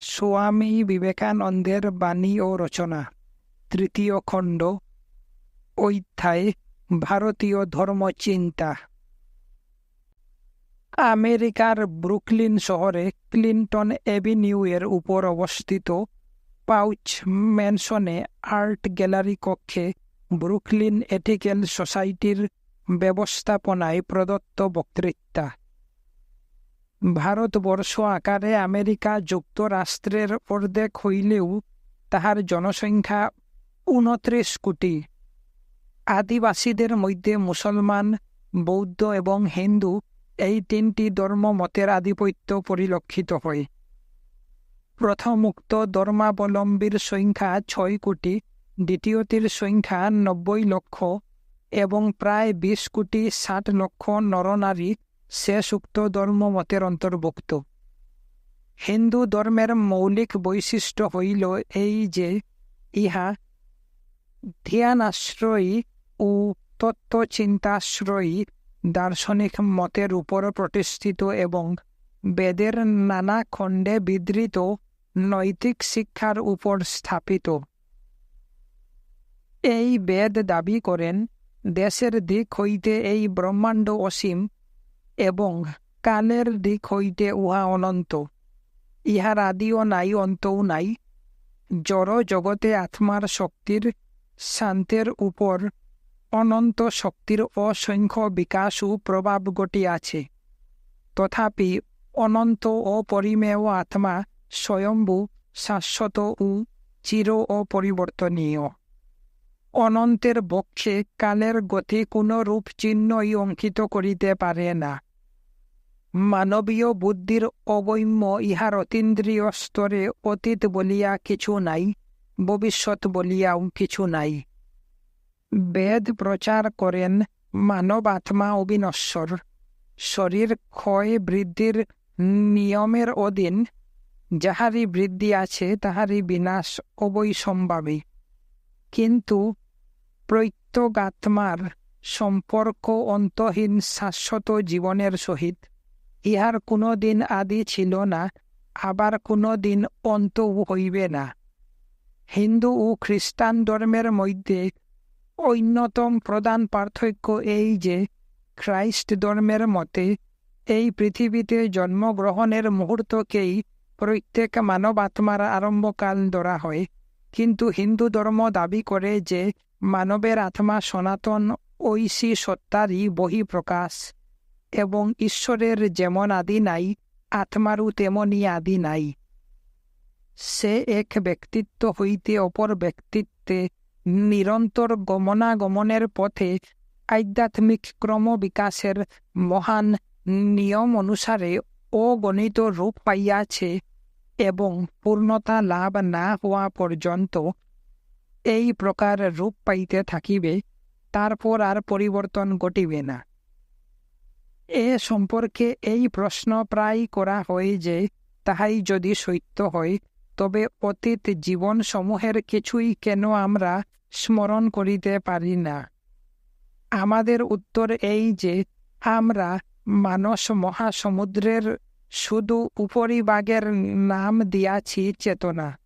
স্বামী বিবেকানন্দের বাণী ও রচনা, তৃতীয় খণ্ড, অধ্যায়, ভারতীয় ধর্মচিন্তা। আমেরিকার ব্রুকলিন শহরে ক্লিন্টন অ্যাভিনিউয়ের উপর অবস্থিত পাউচ ম্যানসনে আর্ট গ্যালারি কক্ষে ব্রুকলিন এথিক্যাল সোসাইটির ব্যবস্থাপনায় প্রদত্ত বক্তৃতা। ভারতবর্ষ আকারে আমেরিকা যুক্তরাষ্ট্রের অর্ধেক হইলেও তাহার জনসংখ্যা উনত্রিশ কোটি। আদিবাসীদের মধ্যে মুসলমান, বৌদ্ধ এবং হিন্দু এই তিনটি ধর্ম মতের আধিপত্য পরিলক্ষিত হয়। প্রথম উক্ত ধর্মাবলম্বীর সংখ্যা ছয় কোটি, দ্বিতীয়টির সংখ্যা নব্বই লক্ষ এবং প্রায় বিশ কোটি ষাট লক্ষ নরনারী শেষ উক্ত ধর্মমতের অন্তর্ভুক্ত। হিন্দু ধর্মের মৌলিক বৈশিষ্ট্য হইল এই যে, ইহা ধ্যানাশ্রয়ী ও তত্ত্বচিন্তাশ্রয়ী দার্শনিক মতের উপর প্রতিষ্ঠিত এবং বেদের নানা খণ্ডে বিধৃত নৈতিক শিক্ষার উপর স্থাপিত। এই বেদ দাবি করেন, দেশের দিক হইতে এই ব্রহ্মাণ্ড অসীম এবং কালের দিক হইতে উহা অনন্ত। ইহার আদিও নাই, অন্তও নাই। জড় জগতে আত্মার শক্তির, শান্তের উপর অনন্ত শক্তির অসংখ্য বিকাশ ও প্রভাব ঘটিয়াছে তথাপি অনন্ত অপরিমেয় আত্মা স্বয়ম্ভু, শাশ্বত ও চির অপরিবর্তনীয়। অনন্তের বক্ষে কালের গতি কোনো রূপ চিহ্নই অঙ্কিত করিতে পারে না। মানবীয় বুদ্ধির অবৈম্য ইহার অতীন্দ্রিয় স্তরে অতীত বলিয়া কিছু নাই, ভবিষ্যৎ বলিয়াও কিছু নাই। বেদ প্রচার করেন মানব আত্মা অবিনশ্বর। শরীর ক্ষয় বৃদ্ধির নিয়মের অধীন, যাহারই বৃদ্ধি আছে তাহারই বিনাশ অবৈসম্ভাবী। কিন্তু প্রত্যগাত্মার সম্পর্ক অন্তহীন শাশ্বত জীবনের সহিত ইহার কোনো দিন আদি ছিল না, আবার কোনো দিন অন্ত হইবে না। হিন্দু ও খ্রিস্টান ধর্মের মধ্যে অন্যতম প্রধান পার্থক্য এই যে, খ্রাইস্ট ধর্মের মতে এই পৃথিবীতে জন্মগ্রহণের মুহূর্তকেই প্রত্যেক মানব আত্মার আরম্ভকাল ধরা হয়। কিন্তু হিন্দু ধর্ম দাবি করে যে, মানবের আত্মা সনাতন ঐশী সত্তারই বহিঃপ্রকাশ। এবং ঈশ্বরের যেমন আদি নাই, আত্মারও তেমনই আদি নাই। সে এক ব্যক্তিত্ব হইতে অপর ব্যক্তিত্বে নিরন্তর গমনাগমনের পথে আধ্যাত্মিক ক্রম বিকাশের মহান নিয়ম অনুসারে অগণিত রূপ পাইয়াছে এবং পূর্ণতা লাভ না হওয়া পর্যন্ত এই প্রকার রূপ পাইতে থাকিবে, তারপর আর পরিবর্তন ঘটিবে না। এ সম্পর্কে এই প্রশ্ন প্রায় করা হয় যে, তাহাই যদি সত্য হয়, তবে অতীত জীবনসমূহের কিছুই কেন আমরা স্মরণ করিতে পারি না? আমাদের উত্তর এই যে, আমরা মানস মহাসমুদ্রের শুধু উপরিভাগের নাম দিয়াছি চেতনা।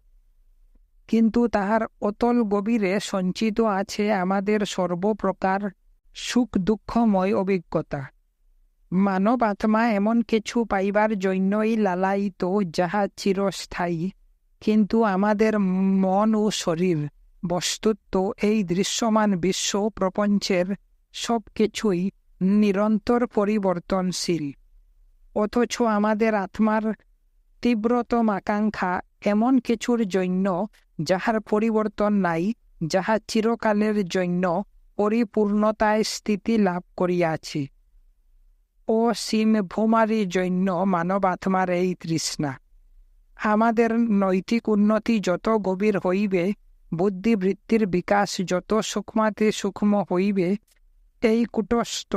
কিন্তু তাহার অতল গভীরে সঞ্চিত আছে আমাদের সর্বপ্রকার সুখ দুঃখময় অভিজ্ঞতা। মানব আত্মা এমন কিছু পাইবার জন্যই লালায়িত, যাহা চিরস্থায়ী। কিন্তু আমাদের মন ও শরীর, বস্তুত্ব, এই দৃশ্যমান বিশ্ব প্রপঞ্চের সব কিছুই নিরন্তর পরিবর্তনশীল। অথচ আমাদের আত্মার তীব্রতম আকাঙ্ক্ষা এমন কিছুর জন্য যাহার পরিবর্তন নাই, যাহা চিরকালের জন্য পরিপূর্ণতায় স্থিতি লাভ করিয়াছে। অসীম ভূমারির জন্য মানব আত্মার এই তৃষ্ণা। আমাদের নৈতিক উন্নতি যত গভীর হইবে, বুদ্ধিবৃত্তির বিকাশ যত সূক্ষ্মাতে সূক্ষ্ম হইবে, এই কুটস্থ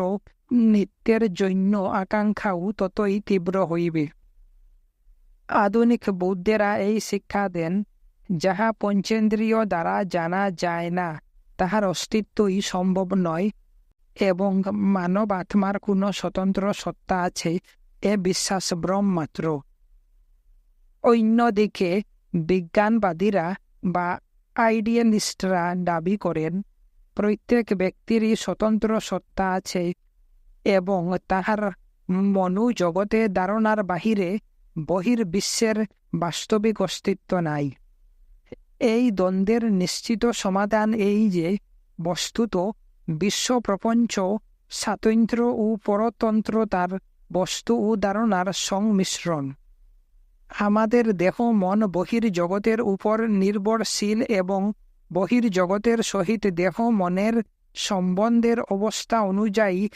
নিত্যের জন্য আকাঙ্ক্ষাও ততই তীব্র হইবে। আধুনিক বৌদ্ধেরা এই শিক্ষা দেন, যাহা পঞ্চেন্দ্রিয় দ্বারা জানা যায় না, তাহার অস্তিত্বই সম্ভব নয় এবং মানব আত্মার কোনো স্বতন্ত্র সত্তা আছে, এ বিশ্বাস ভ্রম মাত্র অন্যদিকে, বিজ্ঞানবাদীরা বা আইডিয়ালিস্টরা দাবি করেন, প্রত্যেক ব্যক্তিরই স্বতন্ত্র সত্তা আছে এবং তাহার মনু জগতে ধারণার বাহিরে বহির্বিশ্বের বাস্তবিক অস্তিত্ব নাই। এই দ্বন্দ্বের নিশ্চিত সমাধান এই যে, বস্তুত বিশ্বপ্রপঞ্চ স্বাতন্ত্র ও পরতন্ত্রতার বস্তু ও ধারণার সংমিশ্রণ। আমাদের দেহ মন বহির্জগতের উপর নির্ভরশীল এবং বহির্জগতের সহিত দেহ মনের সম্বন্ধের অবস্থা অনুযায়ী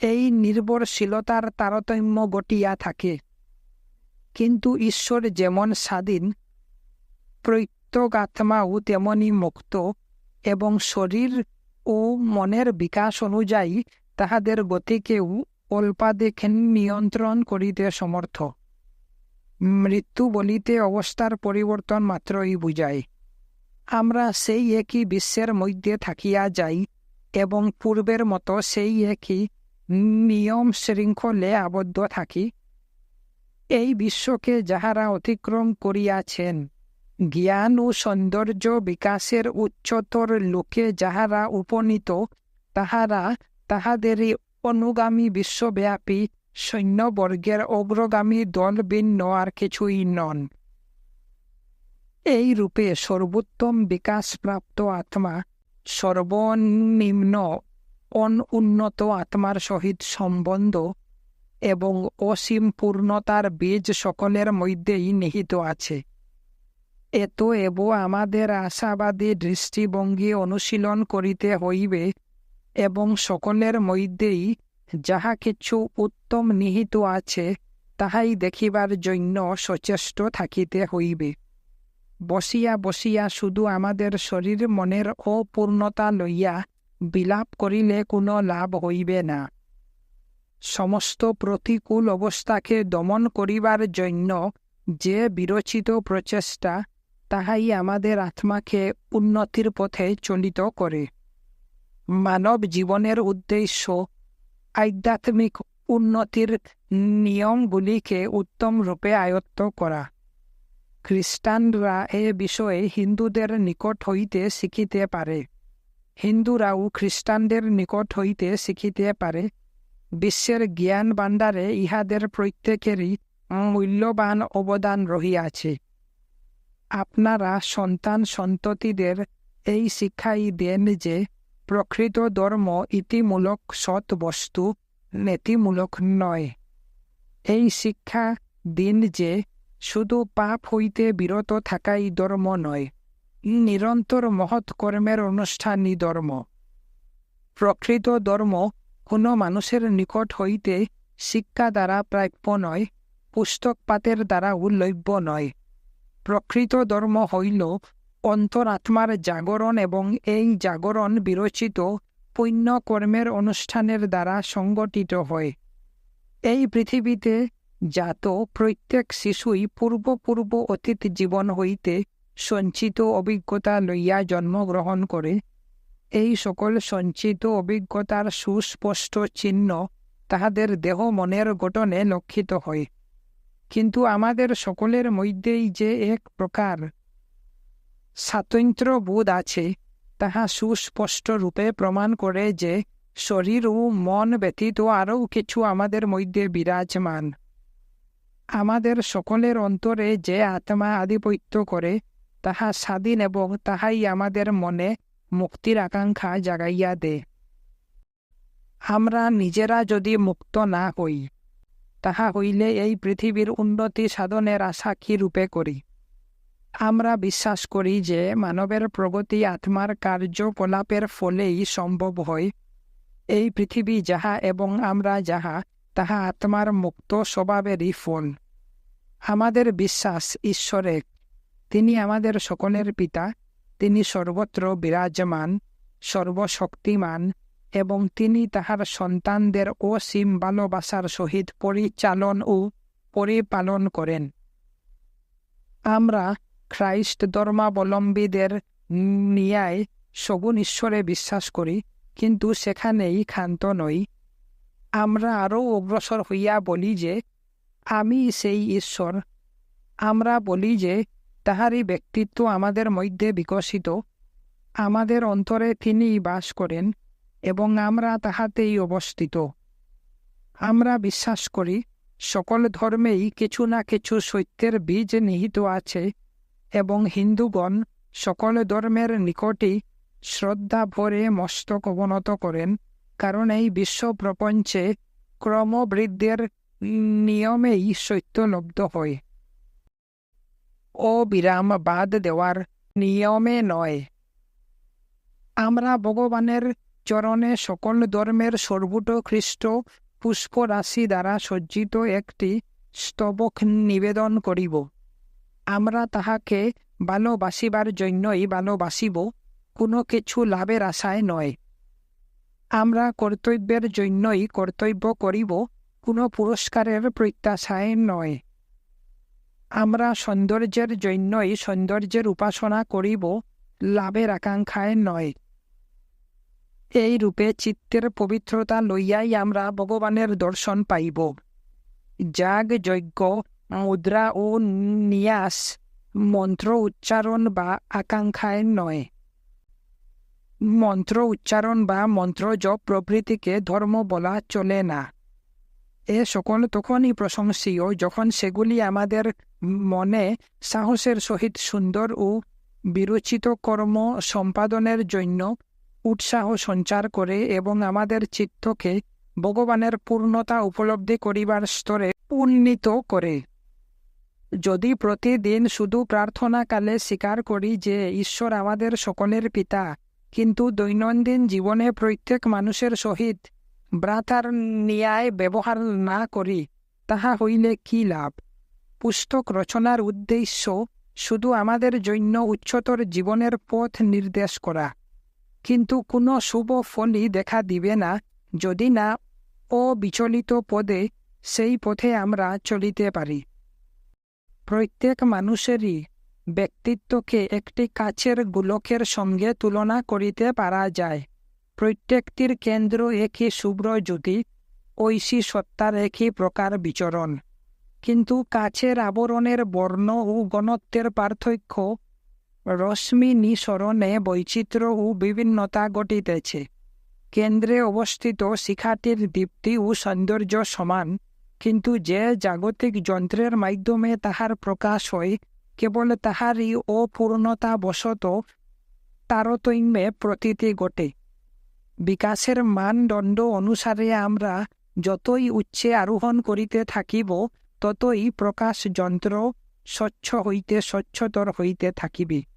এই নির্ভরশীলতার তারতম্য ঘটিয়া থাকে। কিন্তু ঈশ্বর যেমন স্বাধীন প্রত্যগাত্মাও তেমনি মুক্ত এবং শরীর ও মনের বিকাশ অনুযায়ী তাহাদের গতিকেও অল্পাদেখ নিয়ন্ত্রণ করিতে সমর্থ। মৃত্যু বলিতে অবস্থার পরিবর্তন মাত্রই বুঝায়। আমরা সেই একই বিশ্বের মধ্যে থাকিয়া যাই এবং পূর্বের মতো সেই একই নিয়ম শৃঙ্খলে আবদ্ধ থাকি। এই বিশ্বকে যাহারা অতিক্রম করিয়াছেন জ্ঞান ও সৌন্দর্য বিকাশের উচ্চতর লোকে যাহারা উপনীত তাহারা তাহাদেরই অনুগামী বিশ্বব্যাপী সৈন্যবর্গের অগ্রগামী দল ভিন্ন আর কিছুই নন এই রূপে সর্বোত্তম বিকাশপ্রাপ্ত আত্মা সর্বনিম্ন অনুন্নত আত্মার সহিত সম্বন্ধ এবং অসীম পূর্ণতার বীজ সকলের মধ্যেই নিহিত আছে। এত এব আমাদের আশাবাদী দৃষ্টিভঙ্গি অনুশীলন করিতে হইবে এবং সকলের মধ্যেই যাহা কিছু উত্তম নিহিত আছে, তাহাই দেখিবার জন্য সচেষ্ট থাকিতে হইবে। বসিয়া বসিয়া শুধু আমাদের শরীর মনের অপূর্ণতা লইয়া বিলাপ করিলে কোনো লাভ হইবে না। সমস্ত প্রতিকূল অবস্থাকে দমন করিবার জন্য যে বিরচিত প্রচেষ্টা তাহাই আমাদের আত্মাকে উন্নতির পথে চলিত করে। মানব জীবনের উদ্দেশ্য আধ্যাত্মিক উন্নতির নিয়মগুলিকে উত্তম রূপে আয়ত্ত করা। খ্রিস্টানরা এ বিষয়ে হিন্দুদের নিকট হইতে শিখিতে পারে। হিন্দুরাও খ্রিস্টানদের নিকট হইতে শিখিতে পারে। বিশ্বের জ্ঞান ভাণ্ডারে ইহাদের প্রত্যেকেরই মূল্যবান অবদান রহিয়াছে। আপনারা সন্তান সন্ততিদের এই শিক্ষাই দেন যে প্রকৃত ধর্ম ইতিমূলক সৎ বস্তু, নীতিমূলক নয়। এই শিক্ষা দিন যে শুধু পাপ হইতে বিরত থাকাই ধর্ম নয়, নিরন্তর মহৎ কর্মের অনুষ্ঠানই ধর্ম। প্রকৃত ধর্ম কোনো মানুষের নিকট হইতে শিক্ষা দ্বারা প্রাপ্য নয়, পুস্তকপাতের দ্বারা উল্লভ্য নয়। প্রকৃত ধর্ম হইল অন্তরাত্মার জাগরণ এবং এই জাগরণ বিরচিত পুণ্য কর্মের অনুষ্ঠানের দ্বারা সংগঠিত হয়। এই পৃথিবীতে জাত প্রত্যেক শিশুই পূর্ব পূর্ব অতীত জীবন হইতে সঞ্চিত অভিজ্ঞতা লইয়া জন্মগ্রহণ করে। এই সকল সঞ্চিত অভিজ্ঞতার সুস্পষ্ট চিহ্ন তাহাদের দেহ মনের গঠনে লক্ষিত হয়। কিন্তু আমাদের সকলের মধ্যেই যে এক প্রকার স্বাতন্ত্র বোধ আছে, তাহা সুস্পষ্ট রূপে প্রমাণ করে যে শরীর ও মন ব্যতীত আরও কিছু আমাদের মধ্যে বিরাজমান। আমাদের সকলের অন্তরে যে আত্মা আধিপত্য করে, তাহা স্বাধীন এবং তাহাই আমাদের মনে মুক্তির আকাঙ্ক্ষা জাগাইয়া দে। আমরা নিজেরা যদি মুক্ত না হই তাহা হইলে এই পৃথিবীর উন্নতি সাধনের আশা কি রূপে করি? আমরা বিশ্বাস করি যে মানবের প্রগতি আত্মার কার্যকলাপের ফলেই সম্ভব হয়। এই পৃথিবী যাহা এবং আমরা যাহা, তাহা আত্মার মুক্ত স্বভাবেরই ফল। আমাদের বিশ্বাস ঈশ্বরে তিনি আমাদের সকলের পিতা, তিনি সর্বত্র বিরাজমান, সর্বশক্তিমান এবং তিনি তাহার সন্তানদের অসীম ভালোবাসার সহিত পরিচালন ও পরিপালন করেন। আমরা খ্রাইস্ট ধর্মাবলম্বীদের নিয়ায় সগুন ঈশ্বরে বিশ্বাস করি, কিন্তু সেখানেই ক্ষান্ত নই। আমরা আরও অগ্রসর হইয়া বলি যে, আমি সেই ঈশ্বর। আমরা বলি যে, তাহারই ব্যক্তিত্ব আমাদের মধ্যে বিকশিত। আমাদের অন্তরে তিনি বাস করেন। এবং আমরা তাহাতেই অবস্থিত। আমরা বিশ্বাস করি, সকল ধর্মেই কিছু না কিছু সত্যের বীজ নিহিত আছে এবং হিন্দুগণ সকল ধর্মের নিকটই শ্রদ্ধা ভরে মস্তক অবনত করেন, কারণ এই বিশ্ব প্রপঞ্চে ক্রমবৃদ্ধির নিয়মেই সত্যলব্ধ হয়। অবিরাম বাদ দেওয়ার নিয়মে নয়। আমরা ভগবানের চরণে সকল ধর্মের সর্বুট খ্রিস্ট পুষ্পরাশি দ্বারা সজ্জিত একটি স্তবক নিবেদন করিব। আমরা তাহাকে ভালোবাসিবার জন্যই ভালোবাসিব, কোনো কিছু লাভের আশায় নয়। আমরা কর্তব্যের জন্যই কর্তব্য করিব, কোনো পুরস্কারের প্রত্যাশায় নয়। আমরা সৌন্দর্যের জন্যই সৌন্দর্যের উপাসনা করিব, লাভের আকাঙ্ক্ষায় নয়। এই রূপে চিত্তের পবিত্রতা লইয়াই আমরা ভগবানের দর্শন পাইব। যাগ, যজ্ঞ, মুদ্রা ও নিয়াস মন্ত্র উচ্চারণ বা আকাঙ্ক্ষায় নয়। মন্ত্র উচ্চারণ বা মন্ত্র জপ প্রভৃতিকে ধর্ম বলা চলে না। এ সকল তখনই প্রশংসীয় যখন সেগুলি আমাদের মনে সাহসের সহিত সুন্দর ও বিরচিত কর্ম সম্পাদনের জন্য উৎসাহ সঞ্চার করে এবং আমাদের চিত্তকে ভগবানের পূর্ণতা উপলব্ধি করিবার স্তরে উন্নীত করে। যদি প্রতিদিন শুধু প্রার্থনাকালে স্বীকার করি যে ঈশ্বর আমাদের সকলের পিতা, কিন্তু দৈনন্দিন জীবনে প্রত্যেক মানুষের সহিত ব্রাতার ন্যায় ব্যবহার না করি, তাহা হইলে কি লাভ? পুস্তক রচনার উদ্দেশ্য শুধু আমাদের জন্য উচ্চতর জীবনের পথ নির্দেশ করা। কিন্তু কোনো শুভ ফলই দেখা দিবে না। যদি না, অবিচলিত পদে সেই পথে আমরা চলিতে পারি। প্রত্যেক মানুষেরই ব্যক্তিত্বকে একটি কাছের গোলকের সঙ্গে তুলনা করিতে পারা যায়। প্রত্যেকটির কেন্দ্র একই শুভ্র জ্যোতি, ঐশী সত্তার একই প্রকার বিচরণ। কিন্তু কাছের আবরণের বর্ণ ও গণত্বের পার্থক্য রশ্মি নিঃসরণে বৈচিত্র্য ও বিভিন্নতা ঘটিতেছে কেন্দ্রে অবস্থিত শিখাটির দীপ্তি ও সৌন্দর্য সমান, কিন্তু যে জাগতিক যন্ত্রের মাধ্যমে তাহার প্রকাশ হয়, কেবল তাহারই অপূর্ণতা বশত তারতম্যে প্রতীতি ঘটে। বিকাশের মানদণ্ড অনুসারে আমরা যতই উচ্চে আরোহণ করিতে থাকিব, ততই প্রকাশ যন্ত্র স্বচ্ছ হইতে স্বচ্ছতর হইতে থাকিবে।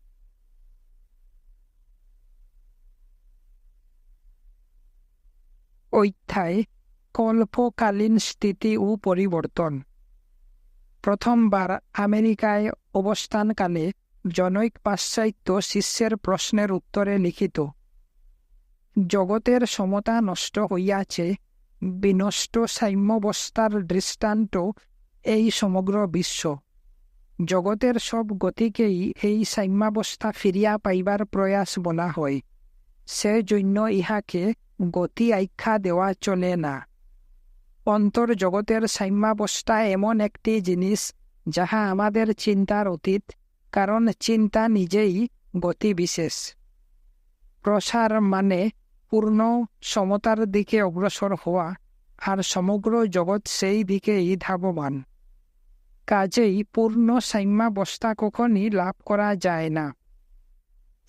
অধ্যায় কল্পকালীন স্থিতি ও পরিবর্তন। প্রথমবার আমেরিকায় অবস্থানকালে জনৈক পাশ্চাত্য শিষ্যের প্রশ্নের উত্তরে লিখিত, জগতের সমতা নষ্ট হইয়াছে, বিনষ্ট সাম্যবস্থার দৃষ্টান্ত এই সমগ্র বিশ্ব। জগতের সব গতিকেই এই সাম্যাবস্থা ফিরিয়া পাইবার প্রয়াস বলা হয়। সেজন্য ইহাকে গতি আখ্যা দেওয়া চলে না অন্তর জগতের সাম্যাবস্থা এমন একটি জিনিস যাহা আমাদের চিন্তার অতীত কারণ চিন্তা নিজেই গতিবিশেষ প্রসার মানে পূর্ণ সমতার দিকে অগ্রসর হওয়া আর সমগ্র জগৎ সেই দিকেই ধাবমান কাজেই পূর্ণ সাম্যাবস্থা কখনই লাভ করা যায় না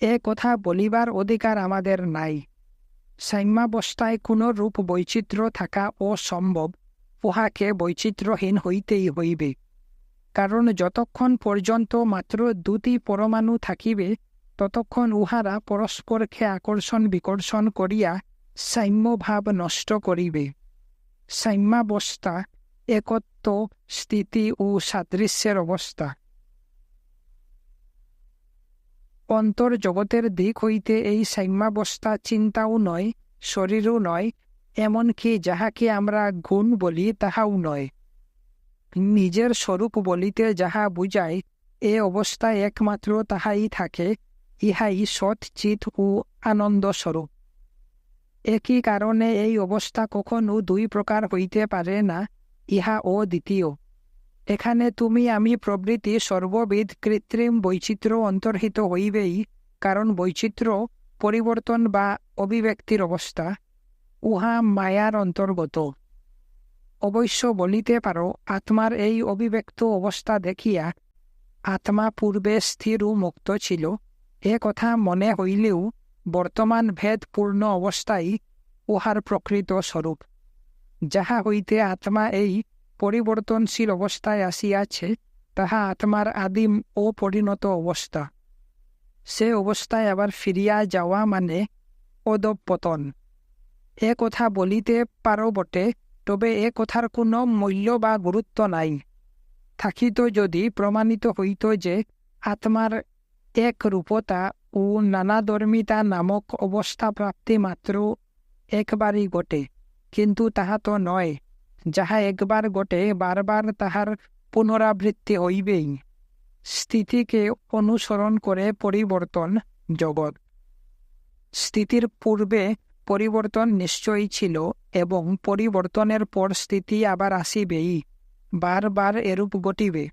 এ কথা বলিবার অধিকার আমাদের নাই। সাম্যাবস্থায় কোনো রূপ বৈচিত্র্য থাকা অসম্ভব উহাকে বৈচিত্র্যহীন হইতেই হইবে। কারণ যতক্ষণ পর্যন্ত মাত্র দুটি পরমাণু থাকিবে, ততক্ষণ উহারা পরস্পরকে আকর্ষণ বিকর্ষণ করিয়া সাম্যভাব নষ্ট করিবে। সাম্যাবস্থা, একত্ব, স্থিতি ও সাদৃশ্যের অবস্থা। অন্তর জগতের দিক হইতে এই সাম্যাবস্থা চিন্তাও নয় শরীরও নয়, এমনকি যাহাকে আমরা গুণ বলি তাহাও নয়। নিজের স্বরূপ বলিতে যাহা বুঝায়, এ অবস্থা একমাত্র তাহাই থাকে, ইহাই সৎ চিত ও আনন্দ স্বরূপ। একই কারণে এই অবস্থা কখনো দুই প্রকার হইতে পারে না, ইহা ও দ্বিতীয় এখানে তুমি আমি প্রভৃতি সর্ববিধ কৃত্রিম বৈচিত্র্য অন্তর্হিত হইবেই, কারণ বৈচিত্র্য পরিবর্তন বা অভিব্যক্তির অবস্থা। উহা মায়ার অন্তর্গত। অবশ্য বলিতে পারো, আত্মার এই অভিব্যক্ত অবস্থা দেখিয়া আত্মা পূর্বে স্থির ও মুক্ত ছিল। এ কথা মনে হইলেও বর্তমান ভেদপূর্ণ অবস্থাই উহার প্রকৃত স্বরূপ। যাহা হইতে আত্মা এই পরিবর্তনশীল অবস্থায় আসিয়াছে, তাহা আত্মার আদিম ও পরিণত অবস্থা। সে অবস্থায় আবার ফিরিয়া যাওয়া মানে অদপতন এ কথা বলিতে পারো বটে, তবে এ কথার কোনো মূল্য বা গুরুত্ব নাই। থাকিত যদি প্রমাণিত হইত যে আত্মার এক রূপতা ও নানাধর্মিতা নামক অবস্থা প্রাপ্তি মাত্র একবারই ঘটে, কিন্তু তাহা তো নয়। যাহা একবার ঘটে, বারবার তাহার পুনরাবৃত্তি হইবেই। স্থিতিকে অনুসরণ করে পরিবর্তন জগৎ। স্থিতির পূর্বে পরিবর্তন নিশ্চয়ই ছিল এবং পরিবর্তনের পর স্থিতি আবার আসিবেই, বারবার এরূপ ঘটিবে।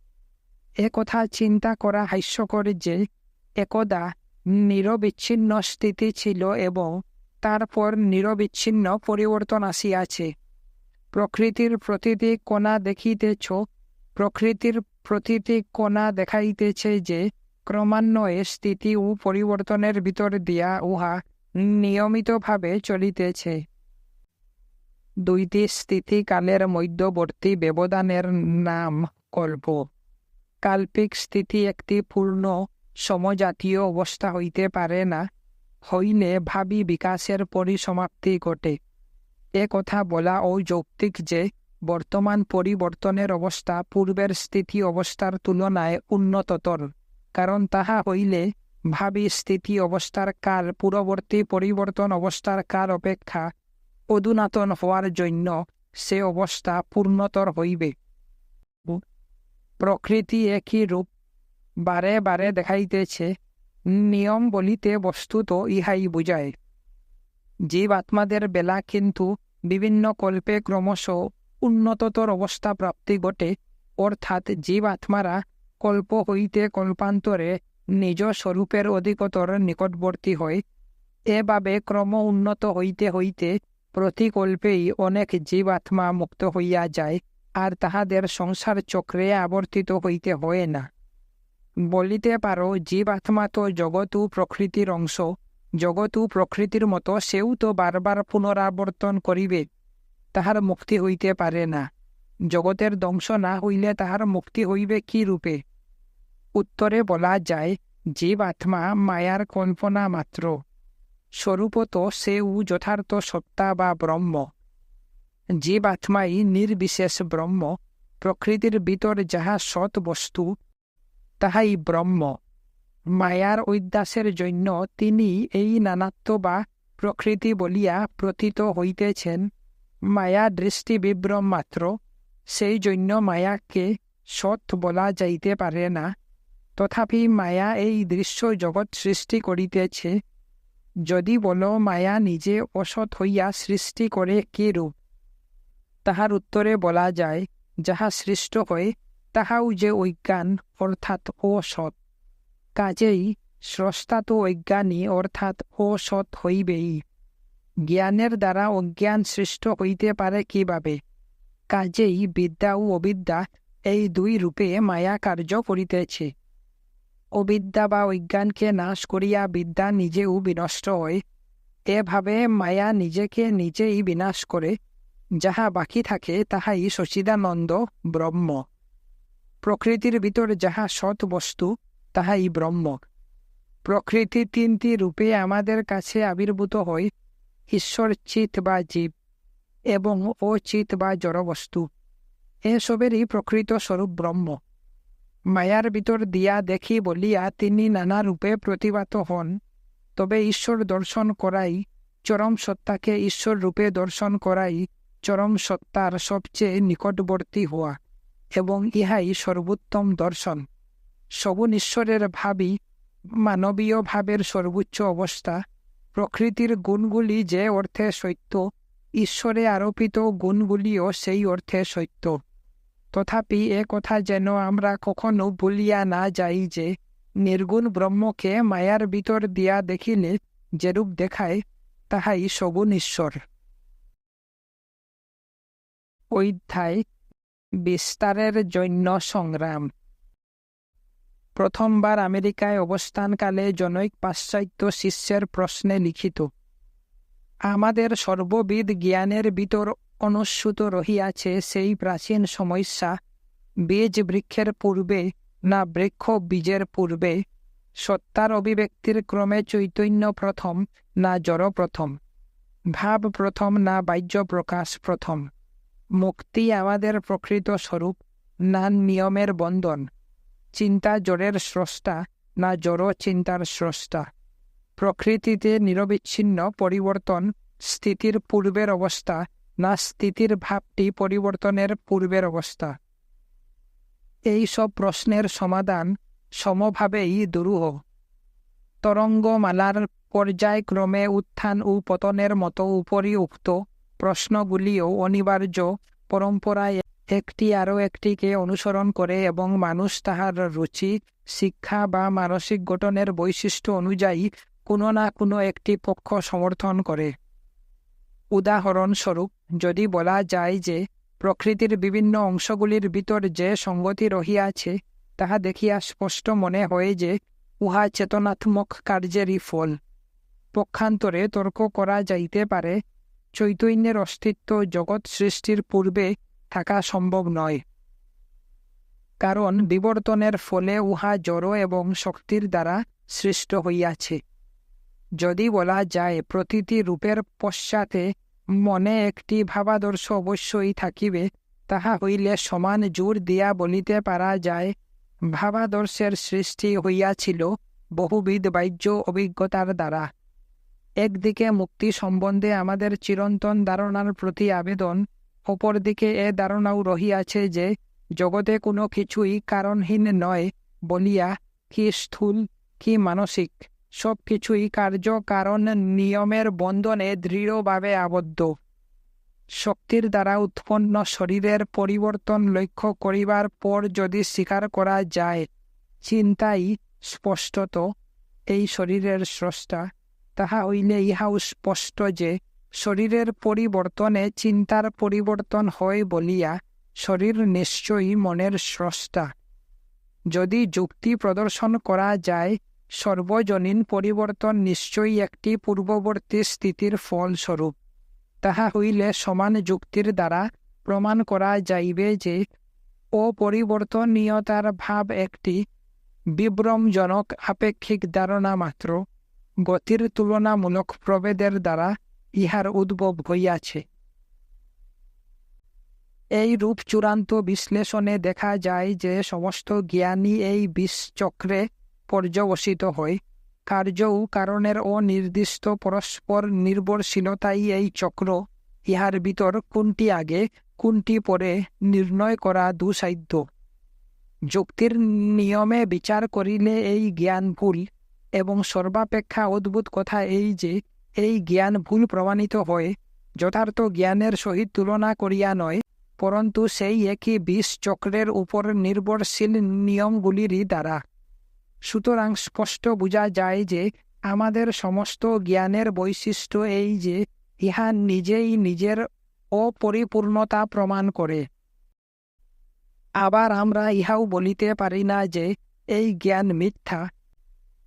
এ কথা চিন্তা করা হাস্যকর যে, একদা নিরবিচ্ছিন্ন স্থিতি ছিল এবং তারপর নিরবিচ্ছিন্ন পরিবর্তন আসিয়াছে। প্রকৃতির প্রতিটি কণা দেখিতেছ, প্রকৃতির প্রতিটি কণা দেখাইতেছে যে, ক্রমান্বয়ে স্থিতি ও পরিবর্তনের ভিতর দিয়া উহা নিয়মিতভাবে চলিতেছে। দুইটি স্থিতিকালের মধ্যবর্তী ব্যবধানের নাম কল্প। কাল্পিক স্থিতি একটি পূর্ণ সমজাতীয় অবস্থা হইতে পারে না, হইলে ভাবি বিকাশের পরিসমাপ্তি ঘটে। এ কথা বলা অযৌক্তিক যে, বর্তমান পরিবর্তনের অবস্থা পূর্বের স্থিতি অবস্থার তুলনায় উন্নততর কারণ তাহা হইলে ভাবি স্থিতি অবস্থার কাল পূর্ববর্তী পরিবর্তন অবস্থার কাল অপেক্ষা অধুনাতন হওয়ার জন্য সে অবস্থা পূর্ণতর হইবে। প্রকৃতি একই রূপ বারে বারে দেখাইতেছে, নিয়ম বলিতে বস্তুত ইহাই বুঝায় জীব আত্মাদের বেলা কিন্তু বিভিন্ন কল্পে ক্রমশ উন্নততর অবস্থা প্রাপ্তি ঘটে। অর্থাৎ জীব আত্মারা কল্প হইতে কল্পান্তরে নিজ স্বরূপের অধিকতর নিকটবর্তী হয়। এভাবে ক্রম উন্নত হইতে হইতে প্রতিকল্পেই অনেক জীব আত্মা মুক্ত হইয়া যায়, আর তাহাদের সংসার চক্রে আবর্তিত হইতে হয় না। বলিতে পারো, জীব আত্মা তো জগৎ প্রকৃতির অংশ। জগৎ প্রকৃতির মতো সেও তো বারবার পুনরাবর্তন করিবে, তাহার মুক্তি হইতে পারে না। জগতের ধ্বংস না হইলে তাহার মুক্তি হইবে কি রূপে? উত্তরে বলা যায়, জীব আত্মা মায়ার কল্পনা মাত্র। স্বরূপত সেও যথার্থ সত্তা বা ব্রহ্ম। জীব আত্মাই নির্বিশেষ ব্রহ্ম, প্রকৃতির ভিতর যাহা সৎ বস্তু, তাহাই ব্রহ্ম। মায়ার ঐদ্যাসের জন্য তিনি এই নানাত্ব বা প্রকৃতি বলিয়া প্রতীত হইতেছেন। মায়া দৃষ্টি বিভ্রম মাত্র, সেই জন্য মায়াকে সৎ বলা যাইতে পারে না। তথাপি মায়া এই দৃশ্য জগৎ সৃষ্টি করিতেছে। যদি বল মায়া নিজে অসৎ হইয়া সৃষ্টি করে কে রূপ? তাহার উত্তরে বলা যায়, যাহা সৃষ্ট হয়, তাহাও যে অজ্ঞান, অর্থাৎ অসৎ। কাজেই স্রষ্টা তো অজ্ঞানী অর্থাৎ অসৎ হইবেই। জ্ঞানের দ্বারা অজ্ঞান সৃষ্ট হইতে পারে কীভাবে? কাজেই বিদ্যা ও অবিদ্যা এই দুই রূপে মায়া কার্য করিতেছে। অবিদ্যা বা অজ্ঞানকে নাশ করিয়া বিদ্যা নিজেও বিনষ্ট হয়। এভাবে মায়া নিজেকে নিজেই বিনাশ করে। যাহা বাকি থাকে তাহাই সচিদানন্দ ব্রহ্ম। প্রকৃতির ভিতর যাহা সৎ বস্তু তাহাই ব্রহ্ম প্রকৃতি তিনটি রূপে আমাদের কাছে আবির্ভূত হয় ঈশ্বর চিত বা জীব এবং অচিত বা জড়বস্তু। এসবেরই প্রকৃত স্বরূপ ব্রহ্ম। মায়ার ভিতর দিয়া দেখি বলিয়া তিনি নানা রূপে প্রতিভাত হন, তবে ঈশ্বর দর্শন করাই, চরম সত্তাকে ঈশ্বর রূপে দর্শন করাই চরম সত্তার সবচেয়ে নিকটবর্তী হওয়া এবং ইহাই সর্বোত্তম দর্শন। সগুণ ঈশ্বরের ভাবই মানবীয় ভাবের সর্বোচ্চ অবস্থা। প্রকৃতির গুণগুলি যে অর্থে সত্য, ঈশ্বরে আরোপিত গুণগুলিও সেই অর্থে সত্য। তথাপি এ কথা যেন আমরা কখনো ভুলিয়া না যাই যে, নির্গুণ ব্রহ্মকে মায়ার ভিতর দিয়া দেখিলে যেরূপ দেখায়, তাহাই সগুণ ঈশ্বর অধ্যায়, বিস্তারের জন্য সংগ্রাম। প্রথমবার আমেরিকায় অবস্থানকালে জনৈক পাশ্চাত্য শিষ্যের প্রশ্নে লিখিত। আমাদের সর্ববিদ জ্ঞানের ভিতর অনুস্যুত রহিয়াছে সেই প্রাচীন সমস্যা, বীজ বৃক্ষের পূর্বে না বৃক্ষ বীজের পূর্বে, সত্তার অভিব্যক্তির ক্রমে চৈতন্য প্রথম না জড় প্রথম, ভাব প্রথম না বাহ্য প্রকাশ প্রথম, মুক্তি আমাদের প্রকৃত স্বরূপ, না নিয়মের বন্ধন। চিন্তা জড়ের স্রষ্টা না জড় চিন্তার স্রষ্টা। প্রকৃতিতে নিরবিচ্ছিন্ন পরিবর্তন স্থিতির পূর্বের অবস্থা না স্থিতির ভাবটি পরিবর্তনের পূর্বের অবস্থা। এই সব প্রশ্নের সমাধান সমভাবেই দুরূহ। তরঙ্গমালার পর্যায়ক্রমে উত্থান ও পতনের মতো উপরি উক্ত প্রশ্নগুলিও অনিবার্য পরম্পরায় একটি আরও একটিকে অনুসরণ করে এবং মানুষ তাহার রুচি, শিক্ষা বা মানসিক গঠনের বৈশিষ্ট্য অনুযায়ী কোনো না কোনো একটি পক্ষ সমর্থন করে। উদাহরণস্বরূপ, যদি বলা যায় যে প্রকৃতির বিভিন্ন অংশগুলির ভিতর যে সঙ্গতি রহিয়াছে, তাহা দেখিয়া স্পষ্ট মনে হয় যে উহা চেতনাত্মক কার্যেরই ফল। পক্ষান্তরে তর্ক করা যাইতে পারে। চৈতন্যের অস্তিত্ব জগৎ সৃষ্টির পূর্বে থাকা সম্ভব নয়। কারণ বিবর্তনের ফলে উহা জড় এবং শক্তির দ্বারা সৃষ্ট হইয়াছে। যদি বলা যায়, প্রতিটি রূপের পশ্চাতে মনে একটি ভাবাদর্শ অবশ্যই থাকিবে, তাহা হইলে সমান জোর দিয়া বলিতে পারা যায়, ভাবাদর্শের সৃষ্টি হইয়াছিল বহুবিধ বাহ্য অভিজ্ঞতার দ্বারা। একদিকে মুক্তি সম্বন্ধে আমাদের চিরন্তন ধারণার প্রতি আবেদন অপরদিকে এ ধারণাও রহিয়াছে যে জগতে কোনো কিছুই কারণহীন নয় বলিয়া কি স্থূল, কি মানসিক, সব কিছুই কার্য কারণ নিয়মের বন্ধনে দৃঢ়ভাবে আবদ্ধ। শক্তির দ্বারা উৎপন্ন শরীরের পরিবর্তন লক্ষ্য করিবার পর যদি স্বীকার করা যায়, চিন্তাই স্পষ্টত, এই শরীরের স্রষ্টা, তাহা হইলে ইহাও স্পষ্ট যে শরীরের পরিবর্তনে চিন্তার পরিবর্তন হয় বলিয়া শরীর নিশ্চয়ই মনের স্রষ্টা। যদি যুক্তি প্রদর্শন করা যায়, সর্বজনীন পরিবর্তন নিশ্চয়ই একটি পূর্ববর্তী স্থিতির ফলস্বরূপ। তাহা হইলে সমান যুক্তির দ্বারা প্রমাণ করা যাইবে যে অপরিবর্তনীয়তার ভাব একটি বিভ্রমজনক আপেক্ষিক ধারণা মাত্র। গতির তুলনামূলক প্রভেদের দ্বারা ইহার উদ্ভব হইয়াছে। এই রূপ চূড়ান্ত বিশ্লেষণে দেখা যায় যে সমস্ত জ্ঞানী এই বিষচক্রে পর্যবসিত হয়। কার্য ও কারণের অনির্দিষ্ট পরস্পর নির্ভরশীলতাই এই চক্র। ইহার ভিতর কোনটি আগে, কোনটি পরে নির্ণয় করা দুসাধ্য। যুক্তির নিয়মে বিচার করিলে এই জ্ঞান ভুল এবং সর্বাপেক্ষা অদ্ভুত কথা এই যে এই জ্ঞান ভুল প্রমাণিত হয়। যথার্থ জ্ঞানের সহিত তুলনা করিয়া নয়, পরন্তু সেই একই বিষ চক্রের উপর নির্ভরশীল নিয়মগুলিরই দ্বারা। সুতরাং স্পষ্ট বোঝা যায় যে আমাদের সমস্ত জ্ঞানের বৈশিষ্ট্য এই যে, ইহা নিজেই নিজের অপরিপূর্ণতা প্রমাণ করে। আবার আমরা ইহাও বলিতে পারি না যে এই জ্ঞান মিথ্যা,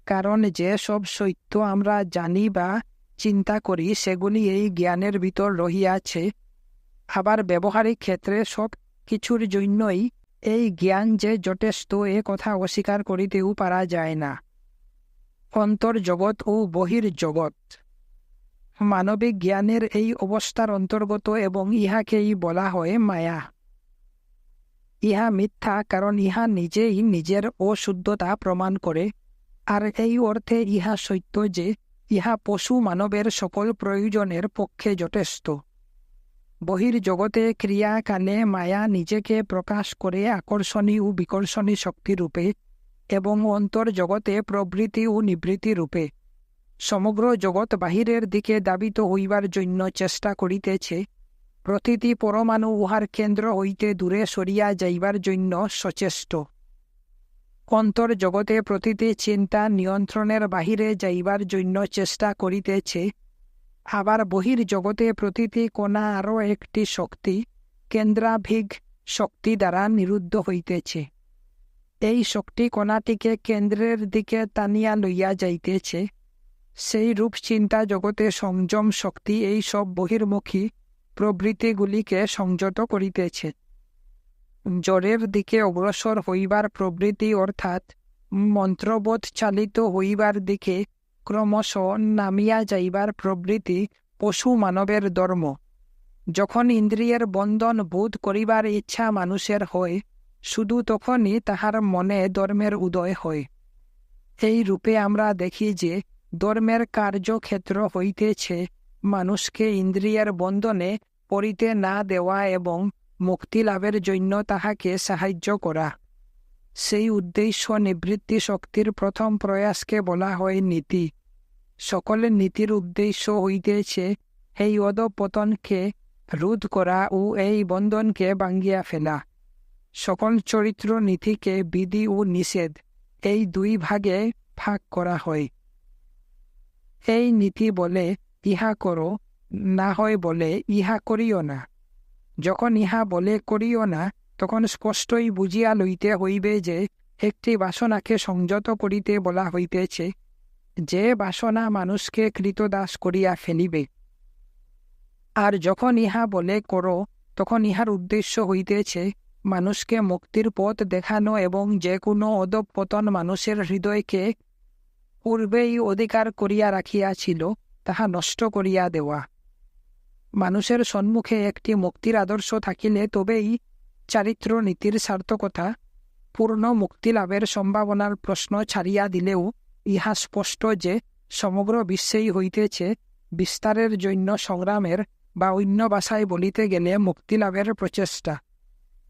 কারণ যে সব সত্য আমরা জানি বা চিন্তা করি সেগুলি এই জ্ঞানের ভিতর রহিয়াছে। আবার ব্যবহারিক ক্ষেত্রে সব কিছুর জন্যই এই জ্ঞান যে যথেষ্ট, এ কথা অস্বীকার করিতেও পারা যায় না। অন্তর্জগৎ ও বহির্জগৎ মানবিক জ্ঞানের এই অবস্থার অন্তর্গত এবং ইহাকেই বলা হয় মায়া। ইহা মিথ্যা, কারণ ইহা নিজেই নিজের অশুদ্ধতা প্রমাণ করে, আর এই অর্থে ইহা সত্য যে ইহা পশু মানবের সকল প্রয়োজনের পক্ষে যথেষ্ট। বহির্জগতে ক্রিয়াকালে মায়া নিজেকে প্রকাশ করে আকর্ষণী ও বিকর্ষণী শক্তিরূপে এবং অন্তর্জগতে প্রবৃত্তি ও নিবৃত্তি রূপে। সমগ্র জগৎ বাহিরের দিকে দাবিত হইবার জন্য চেষ্টা করিতেছে। প্রতিটি পরমাণু উহার কেন্দ্র হইতে দূরে সরিয়া যাইবার জন্য সচেষ্ট। অন্তর জগতে প্রতিটি চিন্তা নিয়ন্ত্রণের বাহিরে যাইবার জন্য চেষ্টা করিতেছে। আবার বহির জগতে প্রতিটি কণা আরও একটি শক্তি, কেন্দ্রাভিগ শক্তি দ্বারা নিরুদ্ধ হইতেছে। এই শক্তি কণাটিকে কেন্দ্রের দিকে টানিয়া লইয়া যাইতেছে। সেই রূপ চিন্তা জগতে সংযম শক্তি এই সব বহির্মুখী প্রবৃত্তিগুলিকে সংযত করিতেছে। জ্বরের দিকে অগ্রসর হইবার প্রবৃতি অর্থাৎ মন্ত্রবোধ চালিত হইবার দিকে ক্রমশ নামিয়া যাইবার প্রবৃতি পশু মানবের ধর্ম। যখন ইন্দ্রিয়ের বন্ধন বোধ করিবার ইচ্ছা মানুষের হয়, শুধু তখনই তাহার মনে ধর্মের উদয় হয়। এই রূপে আমরা দেখি যে ধর্মের কার্যক্ষেত্র হইতেছে মানুষকে ইন্দ্রিয়ের বন্ধনে পড়িতে না দেওয়া এবং মুক্তি লাভের জন্য তাহাকে সাহায্য করা সেই উদ্দেশ্য নিবৃত্তি শক্তির প্রথম প্রয়াসকে বলা হয় নীতি। সকলের নীতির উদ্দেশ্য হইতেছে এই অধপতনকে রোধ করা ও এই বন্ধনকে ভাঙ্গিয়া ফেলা। সকল চরিত্র নীতিকে বিধি ও নিষেধ, এই দুই ভাগে ভাগ করা হয়। এই নীতি বলে, ইহা করো না হয় বলে, ইহা করিও না। যখন ইহা বলে করিও না, তখন স্পষ্টই বুঝিয়া লইতে হইবে যে, একটি বাসনাকে সংযত করিতে বলা হইতেছে, যে বাসনা মানুষকে কৃতদাস করিয়া ফেলিবে। আর যখন ইহা বলে করো, তখন ইহার উদ্দেশ্য হইতেছে, মানুষকে মুক্তির পথ দেখানো এবং যে কোনো অধপতন মানুষের হৃদয়কে পূর্বেই অধিকার করিয়া রাখিয়াছিল, তাহা নষ্ট করিয়া দেওয়া। মানুষের সম্মুখে একটি মুক্তির আদর্শ থাকিলে তবেই চারিত্র নীতির সার্থকতা, পূর্ণ মুক্তি লাভের সম্ভাবনার প্রশ্ন ছাড়িয়া দিলেও ইহা স্পষ্ট যে সমগ্র বিশ্বেই হইতেছে বিস্তারের জন্য সংগ্রামের বা অন্য ভাষায় বলিতে গেলে মুক্তিলাভের প্রচেষ্টা।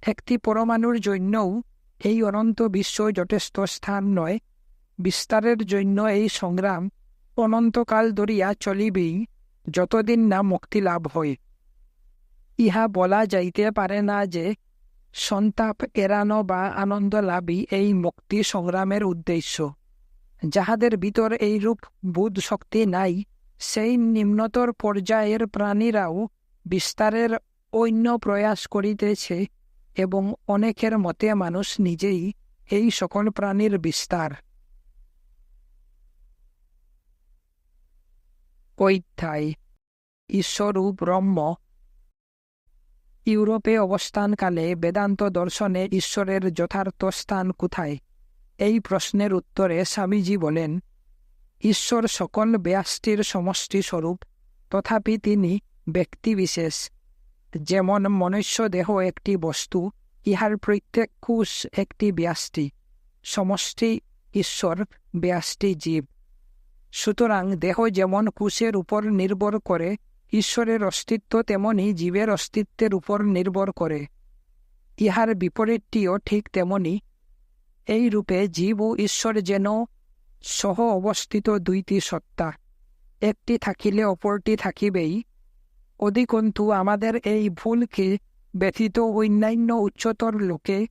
একটি পরমাণুর জন্যও এই অনন্ত বিশ্ব যথেষ্ট স্থান নয়। বিস্তারের জন্য এই সংগ্রাম অনন্তকাল ধরিয়া চলিবেই যতদিন না মুক্তি লাভ হয়। ইহা বলা যাইতে পারে না যে সন্তাপ এড়ানো বা আনন্দ লাভই এই মুক্তি সংগ্রামের উদ্দেশ্য। যাহাদের ভিতর এইরূপ বুধ শক্তি নাই, সেই নিম্নতর পর্যায়ের প্রাণীরাও বিস্তারের অন্য প্রয়াস করিতেছে এবং অনেকের মতে মানুষ নিজেই এই সকল প্রাণীর বিস্তার। অধ্যায় ঈশ্বর ও ব্রহ্ম ইউরোপে অবস্থানকালে বেদান্ত দর্শনে ঈশ্বরের যথার্থ স্থান কোথায়? এই প্রশ্নের উত্তরে স্বামীজি বলেন, ঈশ্বর সকল ব্যষ্টির সমষ্টি স্বরূপ তথাপি তিনি ব্যক্তিবিশেষ। যেমন মনুষ্য দেহ একটি বস্তু, ইহার প্রত্যেক কুশ একটি ব্যষ্টি। সমষ্টি ঈশ্বর, ব্যষ্টি জীব। সুতরাং দেহ যেমন কুশের উপর নির্ভর করে, ঈশ্বরের অস্তিত্ব তেমনি জীবের অস্তিত্বের উপর নির্ভর করে। ইহার বিপরীতটিও ঠিক তেমনি। এই রূপে জীব ও ঈশ্বর যেন সহ অবস্থিত দুইটি সত্তা, একটি থাকিলে অপরটি থাকিবেই। অধিকন্তু আমাদের এই ভুলকে ব্যথিত অন্যান্য উচ্চতর লোকে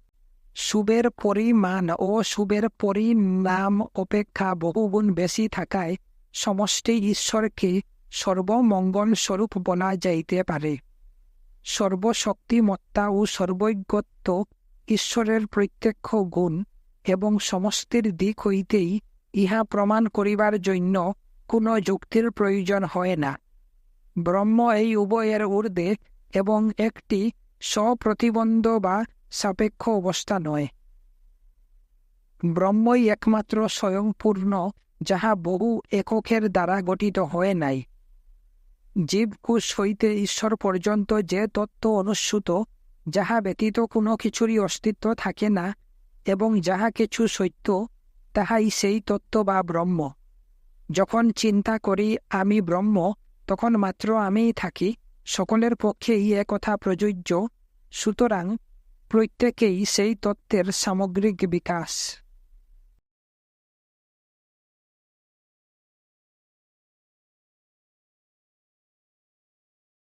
শুভের পরিমাণ ও সুবের পরিণাম অপেক্ষা বহুগুণ বেশি থাকায় সমষ্টি ঈশ্বরকে সর্বমঙ্গল স্বরূপ বলা যাইতে পারে। সর্বশক্তিমত্তা ও সর্বজ্ঞত্ব ঈশ্বরের প্রত্যক্ষ গুণ এবং সমষ্টির দিক হইতেই ইহা প্রমাণ করিবার জন্য কোনো যুক্তির প্রয়োজন হয় না। ব্রহ্ম এই উভয়ের ঊর্ধ্বে এবং একটি স্বপ্রতিবন্ধ বা সাপেক্ষ অবস্থা নয়। ব্রহ্মই একমাত্র স্বয়ংপূর্ণ যাহা বহু এককের দ্বারা গঠিত হয় নাই। জীবকুশ হইতে ঈশ্বর পর্যন্ত যে তত্ত্ব অনুস্যুত যাহা ব্যতীত কোনো কিছুরই অস্তিত্ব থাকে না, এবং যাহা কিছু সত্য, তাহাই সেই তত্ত্ব বা ব্রহ্ম যখন চিন্তা করি আমি ব্রহ্ম তখন মাত্র আমিই থাকি সকলের পক্ষে পক্ষেই একথা প্রযোজ্য সুতরাং প্রত্যেকেই সেই তত্ত্বের সামগ্রিক বিকাশ।